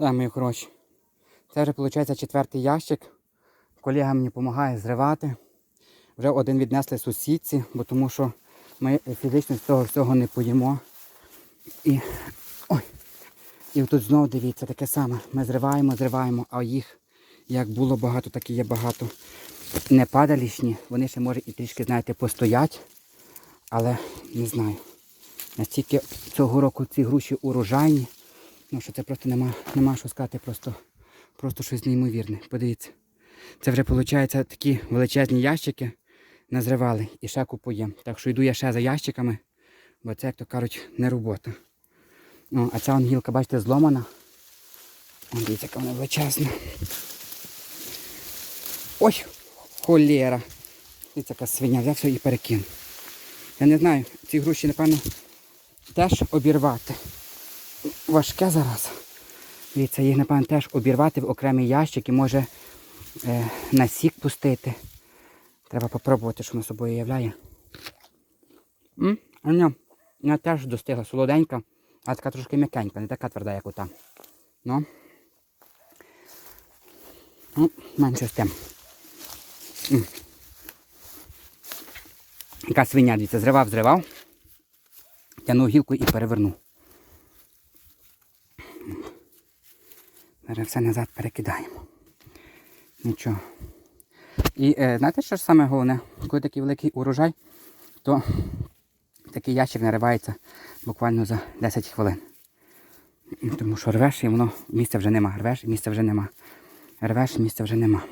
Так, мої хороші. Це вже виходить четвертий ящик. Колега мені допомагає зривати. Вже один віднесли сусідці, бо тому що ми фізично з цього всього не поїмо. І ой. І тут знову дивіться, таке саме. Ми зриваємо, зриваємо, а їх як було багато, так і є багато. Не падалішні, вони ще може і трішки, знаєте, постоять. Але не знаю. Настільки цього року ці груші урожайні. Ну що це просто нема, нема що сказати, просто, просто щось неймовірне. Подивіться. Це вже виходить такі величезні ящики назривали і ще купуємо. Так що йду я ще за ящиками, бо це, як то кажуть, не робота. Ну, а ця вон гілка, бачите, зломана. Вон дивіться, яка вона величезна. Ой, холєра. Дивіться, яка свиня, взявся і перекинув. Я не знаю, ці груші, напевно, теж обірвати. Важке зараз. Дивіться, їх, напевно, теж обірвати в окремий ящик і може е, на сік пустити. Треба попробувати, що воно собою являє. Ні, вона теж достигла солоденька, а така трошки м'якенька, не така тверда, як ота. Ну. Ну, менше з тим. Яка свиня, дивіться, зривав, зривав. Тянув гілку і перевернув. Зараз все назад перекидаємо. Нічого. І е, знаєте, що ж саме головне? Коли такий великий урожай, то такий ящик наривається буквально за 10 хвилин. Тому що рвеш і воно місця вже нема. Рвеш і місця вже нема. Рвеш, місця вже нема.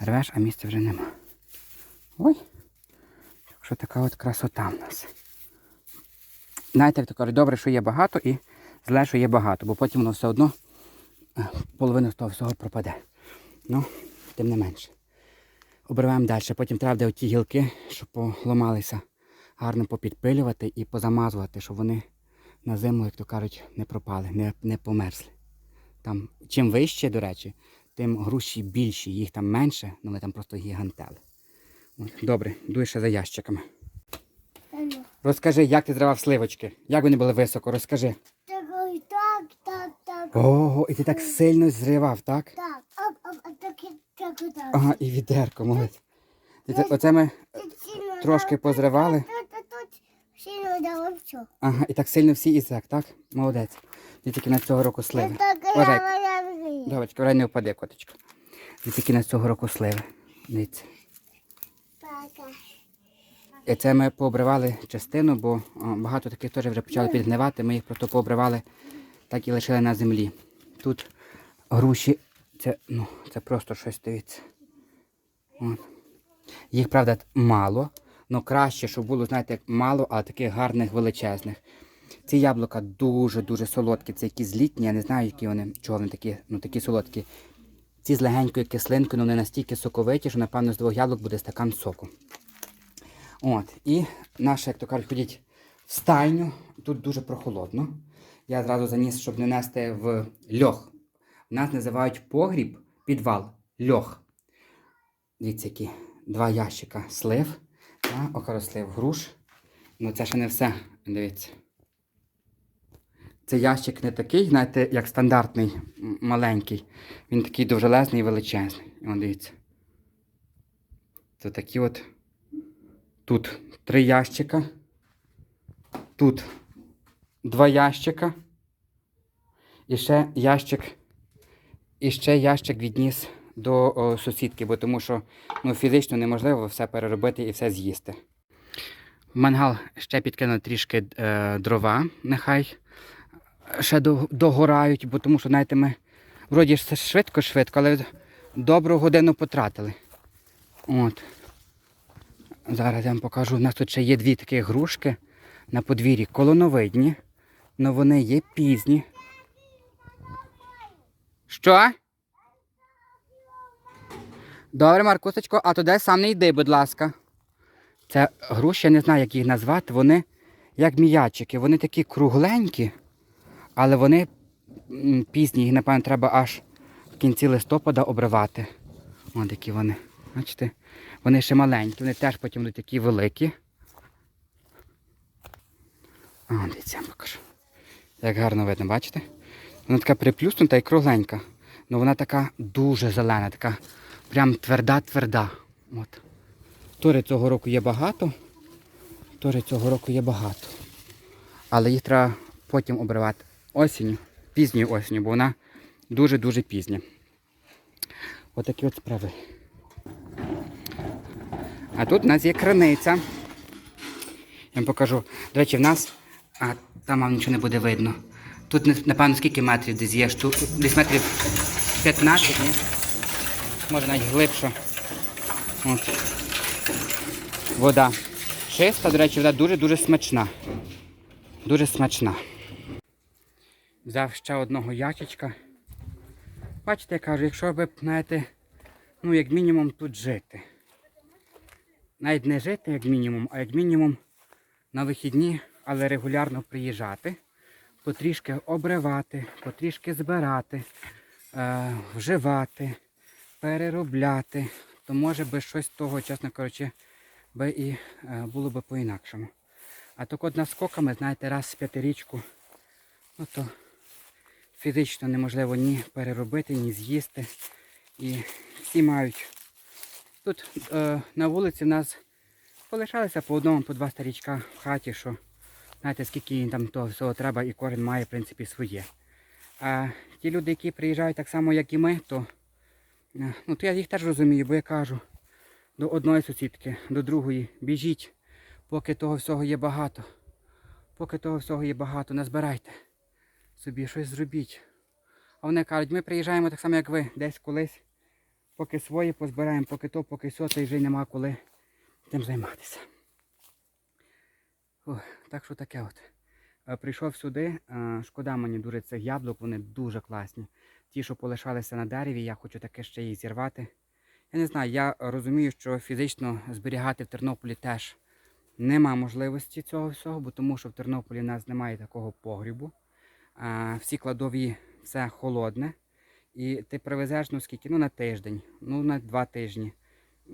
Рвеш, а місця вже нема. Ой. Так що така от красота в нас. Знаєте, як то кажуть, добре, що є багато і зле, що є багато, бо потім воно все одно е, половину з того всього пропаде. Ну, тим не менше. Обриваємо далі. Потім треба буде оті гілки, щоб поламалися, гарно попідпилювати і позамазувати, щоб вони на зиму, як то кажуть, не пропали, не, не померзли. Там, чим вище, до речі, тим груші більші, їх там менше, але вони там просто гігантели. От, Добре, ще за ящиками. Розкажи, як ти зривав сливочки? Як вони були високо, розкажи. Так, так, так, Ого, і ти так сильно зривав, так? так, оп, оп, оп, так, і- так, і так. Ага, і відерко, молодець. І Оце ми сильно трошки позривали. Тут, тут, тут сильно дало все. Ага, і так сильно всі і так, так? Молодець. Тільки на цього року сливи. Так, я Вважай. моя Давай, врай не впаде, коточка. Тільки на цього року сливи. Дивіться. Пока. І це ми пообривали частину, бо о, багато таких теж вже почали підгнивати. Ми їх просто пообривали, так і лишили на землі. Тут груші, це, ну, це просто щось дивіться. От. Їх, правда, мало, але краще, щоб було, знаєте, мало, а таких гарних величезних. Ці яблука дуже-дуже солодкі. Це якісь літні, я не знаю, які вони, чого вони такі, ну, такі солодкі. Ці з легенькою кислинкою, але вони настільки соковиті, що, напевно, з двох яблук буде стакан соку. От, і наше, як то кажуть, ходіть в стайню. Тут дуже прохолодно. Я зразу заніс, щоб не нести в льох. У нас називають погріб, підвал, льох. Дивіться, які два ящика слив, та, окорослив груш. Ну це ще не все. Дивіться. Це ящик не такий, знаєте, як стандартний, маленький. Він такий довжелезний і величезний. О, дивіться. Це такі от. Тут три ящика. Тут два ящика. І ще ящик. І ще ящик відніс до о, сусідки, бо тому що ну, фізично неможливо все переробити і все з'їсти. Мангал ще підкинув трішки е, дрова, нехай ще до- догорають, бо тому що, знаєте, ми вроді ж швидко-швидко, але добру годину потратили. От. Зараз я вам покажу. У нас тут ще є дві такі грушки на подвір'ї колоновидні, але вони є пізні. Що? Добре, Маркусечко, а туди сам не йди, будь ласка. Це груші, я не знаю, як їх назвати. Вони як м'ячики, вони такі кругленькі, але вони пізні, їх, напевно, треба аж в кінці листопада обривати. Ось які вони. Бачите? Вони ще маленькі, вони теж потім будуть такі великі. А, дивіться, покажу. Як гарно видно, бачите? Вона така приплюснута і кругленька. Ну вона така дуже зелена, така прям тверда-тверда. От. Тори цього року є багато. Тори цього року є багато. Але їх треба потім обривати осінню, пізньою осінню, бо вона дуже-дуже пізня. Отакі от справи. А тут у нас є криниця. Я вам покажу. До речі, в нас. А, там вам нічого не буде видно. Тут, напевно, скільки метрів десь є? Шту... Десь метрів 15, ні? Може навіть глибше. От. Вода. Чиста, до речі, вода дуже-дуже смачна. Дуже смачна. Взяв ще одного ячечка. Бачите, я кажу, якщо ви, знаєте, ну, як мінімум тут жити. Навіть не жити, як мінімум, а як мінімум на вихідні, але регулярно приїжджати, потрішки обривати, потрішки збирати, е, вживати, переробляти, то може би щось того, чесно кажучи, би і е, було би по-інакшому. А так от наскоками, знаєте, раз в п'ятирічку, ну то фізично неможливо ні переробити, ні з'їсти. І всі мають. Тут е, на вулиці в нас полишалися по одному, по два старічка в хаті, що знаєте, скільки їм там того всього треба, і кожен має, в принципі, своє. А ті люди, які приїжджають так само, як і ми, то, е, ну, то я їх теж розумію, бо я кажу до одної сусідки, до другої, біжіть, поки того всього є багато. Поки того всього є багато, назбирайте собі щось зробіть. А вони кажуть, ми приїжджаємо так само, як ви, десь колись, поки свої позбираємо, поки то, поки сьо, то й вже нема коли тим займатися. Так що таке от. Е, Прийшов сюди, е, шкода мені дуже цих яблук, вони дуже класні. Ті, що полишалися на дереві, я хочу таке ще їх зірвати. Я не знаю, я розумію, що фізично зберігати в Тернополі теж нема можливості цього всього, бо тому що в Тернополі в нас немає такого погрібу. Всі кладові все холодне. І ти привезеш ну скільки? Ну на тиждень, ну на два тижні.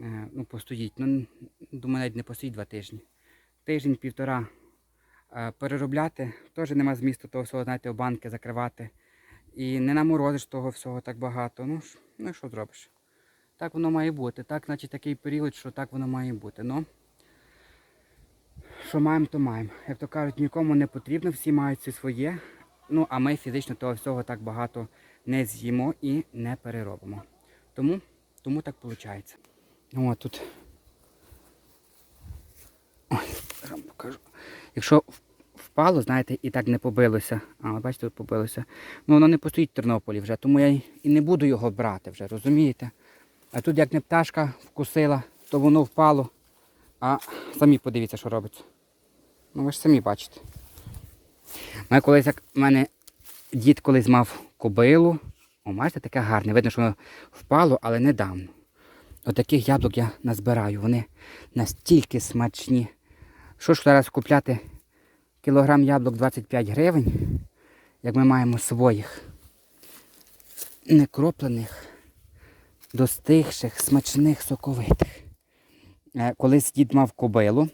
Е, ну, постоїть. Ну, думаю, навіть не постоїть два тижні. Тиждень, півтора. Е, переробляти теж нема змісту того всього, знаєте, в банки закривати. І не наморозиш того всього так багато. Ну, ну що зробиш? Так воно має бути. Так, значить такий період, що так воно має бути. Ну, що маємо, то маємо. Як то кажуть, нікому не потрібно, всі мають все своє. Ну, а ми фізично того всього так багато не з'їмо і не переробимо. Тому, тому так виходить. О, тут. Ой, покажу. Якщо впало, знаєте, і так не побилося. А, бачите, тут побилося. Ну, воно не постоїть в Тернополі вже, тому я і не буду його брати вже, розумієте? А тут як не пташка вкусила, то воно впало. А самі подивіться, що робиться. Ну ви ж самі бачите. Мене колись як в мене дід колись мав кобилу. О, бачите, таке гарне. Видно, що воно впало, але недавно. Отаких яблук я назбираю. Вони настільки смачні. Що ж зараз купляти кілограм яблук 25 гривень, як ми маємо своїх некроплених, достигших, смачних, соковитих. Е, Колись дід мав кобилу,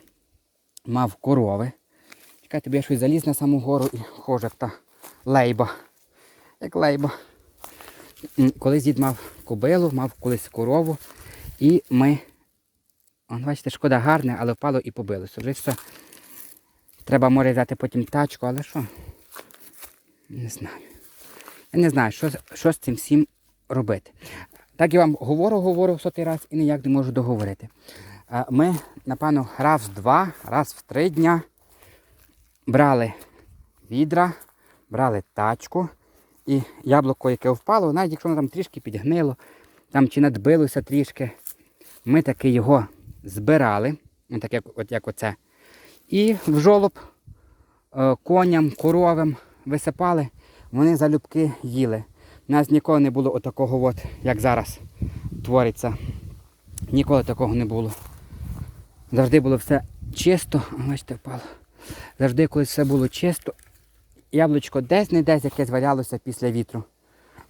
мав корови. Чекайте, бо я щось заліз на саму гору і хожу, як та лейба. Як лейба. Колись дід мав кобилу, мав колись корову. І ми. О, бачите, шкода гарне, але впало і побилося. Вже все. Треба може взяти потім тачку, але що? Не знаю. Я не знаю, що, що з цим всім робити. Так я вам говорю, говорю сотий раз і ніяк не можу договорити. Ми, напевно, раз в два, раз в три дня брали відра, брали тачку і яблуко, яке впало, навіть якщо воно там трішки підгнило, там чи надбилося трішки, ми таки його збирали, так як, от як оце. І в жолоб е, коням, коровам висипали, вони залюбки їли. У нас ніколи не було отакого, от, як зараз твориться. Ніколи такого не було. Завжди було все чисто. Бачите, впало. Завжди, коли все було чисто, яблучко десь не десь якесь валялося після вітру.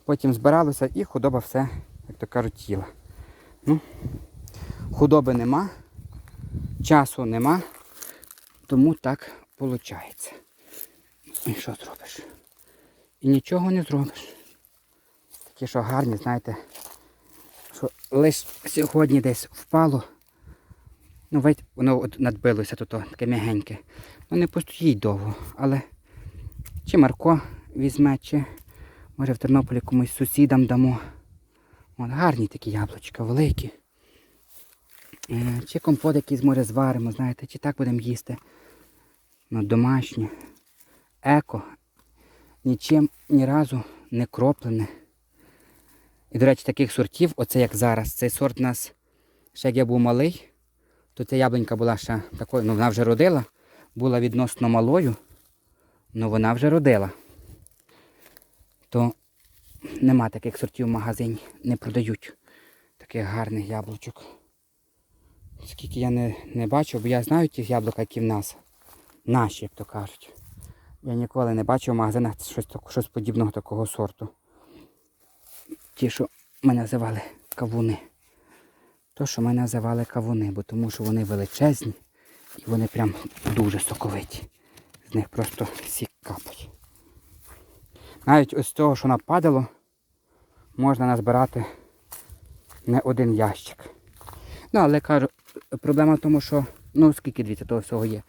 Потім збиралося і худоба все, як то кажуть, їла. Ну, худоби нема, часу нема, тому так виходить. І що зробиш? і нічого не зробиш. Такі, що гарні, знаєте, що лише сьогодні десь впало. Ну, ведь воно от надбилося тут, таке м'ягеньке. Ну не постоїть довго, але чи Марко візьме, чи може в Тернополі комусь сусідам дамо. От гарні такі яблучка, великі. Е, Чи компот якийсь може зваримо, знаєте, чи так будемо їсти. Ну, домашнє. Еко. Нічим ні разу не кроплене. І, до речі, таких сортів, оце як зараз. Цей сорт у нас, ще як я був малий, то ця яблунька була ще такою, ну вона вже родила, була відносно малою, але вона вже родила. То нема таких сортів в магазині, не продають таких гарних яблучок. Скільки я не, не бачив, бо я знаю ті яблука, які в нас. Наші, як то кажуть. Я ніколи не бачив в магазинах щось, щось подібного такого сорту. Ті, що ми називали кавуни. То, що ми називали кавуни, бо тому що вони величезні і вони прям дуже соковиті. З них просто сік капать. Навіть ось з того, що нападало, можна назбирати не один ящик. Ну, але кажу, проблема в тому, що ну скільки дивіться того всього є.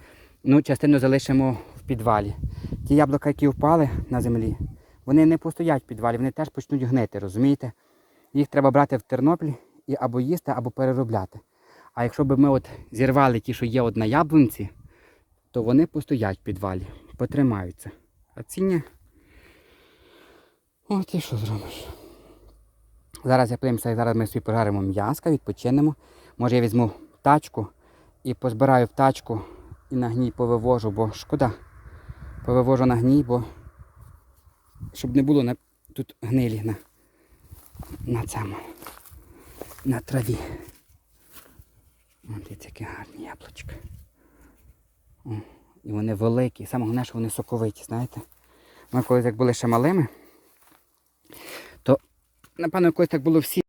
Ну, частину залишимо в підвалі. Ті яблука, які впали на землі, вони не постоять в підвалі, вони теж почнуть гнити, розумієте? Їх треба брати в Тернопіль і або їсти, або переробляти. А якщо б ми от зірвали ті, що є от на яблунці, то вони постоять в підвалі, потримаються. А ці ні. От і що зробиш? Зараз я подивимося, зараз ми собі пожаримо м'яска, відпочинемо. Може я візьму тачку і позбираю в тачку і на гній повивожу, бо шкода. Повивожу на гній, бо щоб не було на... тут гнилі на, на цьому, на траві. Ось дивіться, які гарні яблучка. О, і вони великі. Саме головне, що вони соковиті, знаєте. Ми колись як були ще малими, то, напевно, колись так було всі.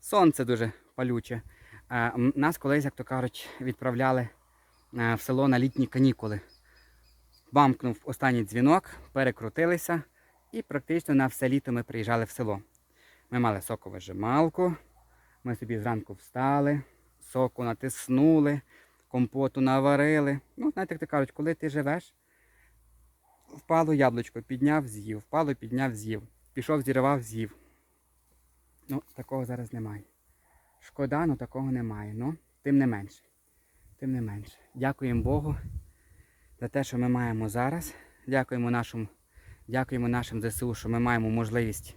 Сонце дуже палюче. Нас колись, як то кажуть, відправляли в село на літні канікули. Бамкнув останній дзвінок, перекрутилися і практично на все літо ми приїжджали в село. Ми мали соковижималку, ми собі зранку встали, соку натиснули, компоту наварили. Ну, знаєте, як то кажуть, коли ти живеш, впало яблучко, підняв, з'їв, впало, підняв, з'їв. Пішов, зірвав, з'їв. Ну, такого зараз немає. Шкода, ну такого немає. Ну, тим не менше. Тим не менше. Дякуємо Богу за те, що ми маємо зараз. Дякуємо нашим, дякуємо нашим ЗСУ, що ми маємо можливість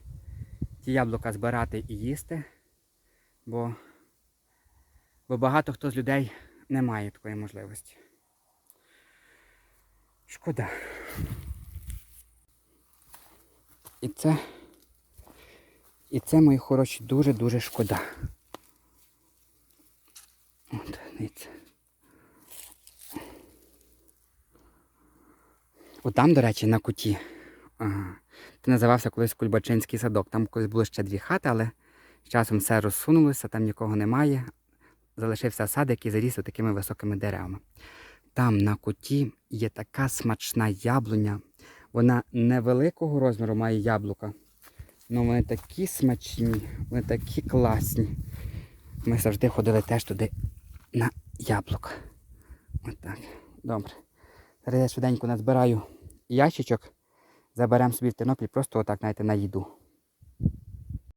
ті яблука збирати і їсти. Бо, бо багато хто з людей не має такої можливості. Шкода. І це, і це, мої хороші, дуже-дуже шкода. От, дивіться. От там, до речі, на куті. Це називався колись Кульбачинський садок. Там колись були ще дві хати, але з часом все розсунулося, там нікого немає. Залишився сад, який заріс такими високими деревами. Там на куті є така смачна яблуня. Вона невеликого розміру має яблука. але вони такі смачні, вони такі класні. Ми завжди ходили теж туди на яблука. Отак. Добре. Зараз я швиденько назбираю ящичок, заберемо собі в Тернопіль просто отак, знаєте, на їду.